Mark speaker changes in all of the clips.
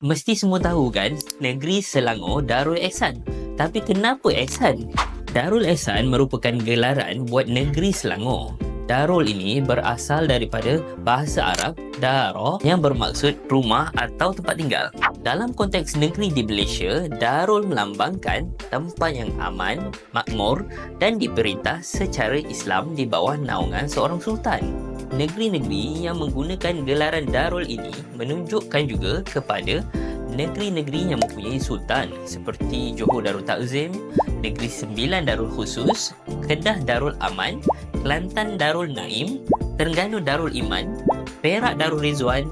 Speaker 1: Mesti semua tahu kan, negeri Selangor Darul Ehsan. Tapi kenapa Ehsan? Darul Ehsan merupakan gelaran buat negeri Selangor. Darul ini berasal daripada bahasa Arab Dara yang bermaksud rumah atau tempat tinggal. Dalam konteks negeri di Malaysia, Darul melambangkan tempat yang aman, makmur dan diperintah secara Islam di bawah naungan seorang sultan. Negeri-negeri yang menggunakan gelaran Darul ini menunjukkan juga kepada negeri-negeri yang mempunyai sultan seperti Johor Darul Takzim, Negeri Sembilan Darul Khusus, Kedah Darul Aman, Kelantan Darul Naim, Terengganu Darul Iman, Perak Darul Rizwan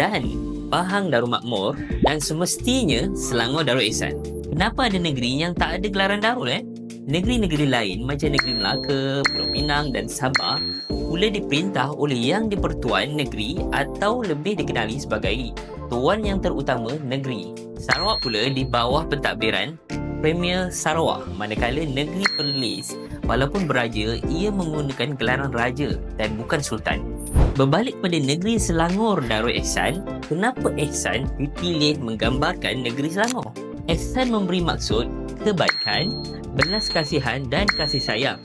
Speaker 1: dan Pahang Darul Makmur dan semestinya Selangor Darul Ihsan. Kenapa ada negeri yang tak ada gelaran Darul eh? Negeri-negeri lain macam negeri Melaka, Pulau Pinang dan Sabah boleh diperintah oleh yang dipertuan negeri atau lebih dikenali sebagai tuan yang terutama negeri. Sarawak pula di bawah pentadbiran Premier Sarawak manakala negeri Perlis walaupun beraja ia menggunakan gelaran raja dan bukan sultan. Berbalik pada negeri Selangor Darul Ehsan, kenapa Ehsan dipilih menggambarkan negeri Selangor? Ehsan memberi maksud kebaikan, belas kasihan dan kasih sayang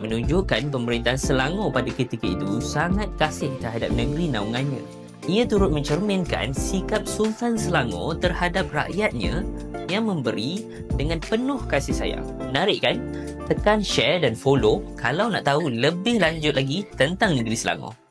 Speaker 1: menunjukkan pemerintahan Selangor pada ketika itu sangat kasih terhadap negeri naungannya. Ia turut mencerminkan sikap Sultan Selangor terhadap rakyatnya yang memberi dengan penuh kasih sayang. Menarik kan? Tekan share dan follow kalau nak tahu lebih lanjut lagi tentang negeri Selangor.